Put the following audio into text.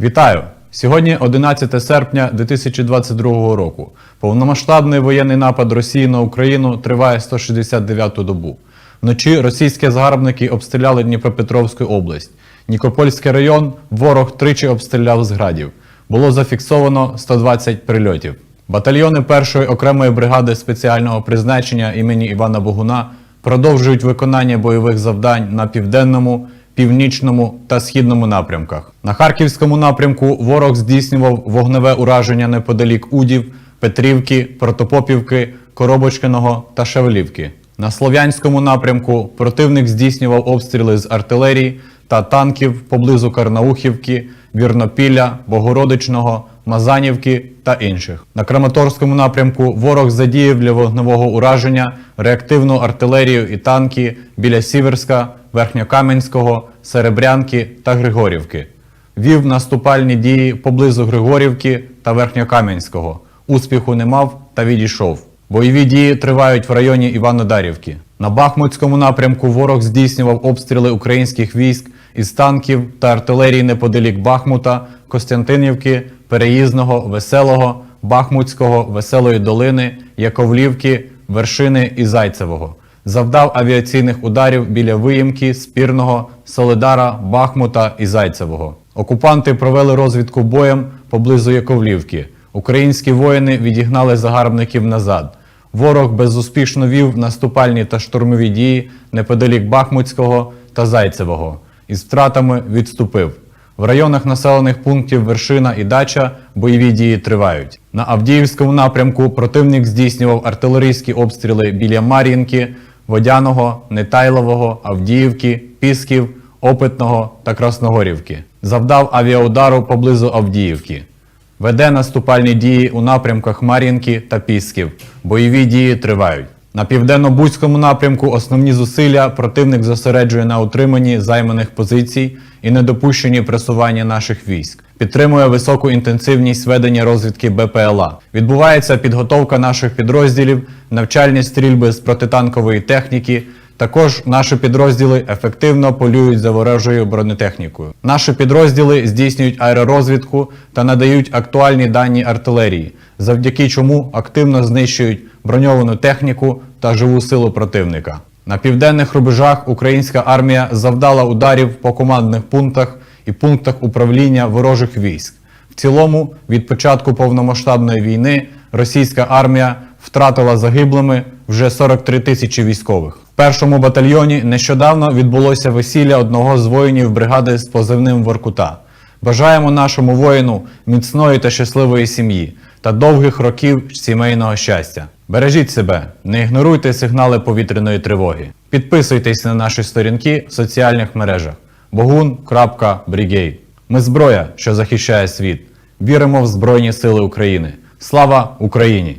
Вітаю! Сьогодні 11 серпня 2022 року. Повномасштабний воєнний напад Росії на Україну триває 169-ту добу. Вночі російські загарбники обстріляли Дніпропетровську область. Нікопольський район ворог тричі обстріляв з градів. Було зафіксовано 120 прильотів. Батальйони першої окремої бригади спеціального призначення імені Івана Богуна продовжують виконання бойових завдань на південному, північному та східному напрямках. На харківському напрямку ворог здійснював вогневе ураження неподалік Удів, Петрівки, Протопопівки, Коробочкиного та Шевелівки. На слов'янському напрямку противник здійснював обстріли з артилерії та танків поблизу Карнаухівки, Вірнопілля, Богородичного, Мазанівки та інших. На Краматорському напрямку ворог задіяв для вогневого ураження реактивну артилерію і танки біля Сіверська, Верхньокам'янського, Серебрянки та Григорівки. Вів наступальні дії поблизу Григорівки та Верхньокам'янського. Успіху не мав та відійшов. Бойові дії тривають в районі Іванодарівки. На Бахмутському напрямку ворог здійснював обстріли українських військ із танків та артилерії неподалік Бахмута, Костянтинівки, Переїзного, Веселого, Бахмутського, Веселої долини, Яковлівки, Вершини і Зайцевого. Завдав авіаційних ударів біля Виїмки, Спірного, Солидара, Бахмута і Зайцевого. Окупанти провели розвідку боєм поблизу Яковлівки. Українські воїни відігнали загарбників назад. Ворог безуспішно вів наступальні та штурмові дії неподалік Бахмутського та Зайцевого. Із втратами відступив. В районах населених пунктів Вершина і Дача бойові дії тривають. На Авдіївському напрямку противник здійснював артилерійські обстріли біля Мар'їнки, Водяного, Нетайлового, Авдіївки, Пісків, Опитного та Красногорівки. Завдав авіаудару поблизу Авдіївки. Веде наступальні дії у напрямках Мар'їнки та Пісків. Бойові дії тривають. На південно-бузькому напрямку основні зусилля противник зосереджує на утриманні займаних позицій і недопущенні пресування наших військ. Підтримує високу інтенсивність ведення розвідки БПЛА. Відбувається підготовка наших підрозділів, навчальні стрільби з протитанкової техніки. Також наші підрозділи ефективно полюють за ворожою бронетехнікою. Наші підрозділи здійснюють аеророзвідку та надають актуальні дані артилерії, завдяки чому активно знищують броньовану техніку та живу силу противника. На південних рубежах українська армія завдала ударів по командних пунктах і пунктах управління ворожих військ. В цілому, від початку повномасштабної війни російська армія втратила загиблими вже 43 тисячі військових. В першому батальйоні нещодавно відбулося весілля одного з воїнів бригади з позивним Воркута. Бажаємо нашому воїну міцної та щасливої сім'ї та довгих років сімейного щастя. Бережіть себе, не ігноруйте сигнали повітряної тривоги. Підписуйтесь на наші сторінки в соціальних мережах bogun.brigade. Ми зброя, що захищає світ. Віримо в Збройні Сили України. Слава Україні!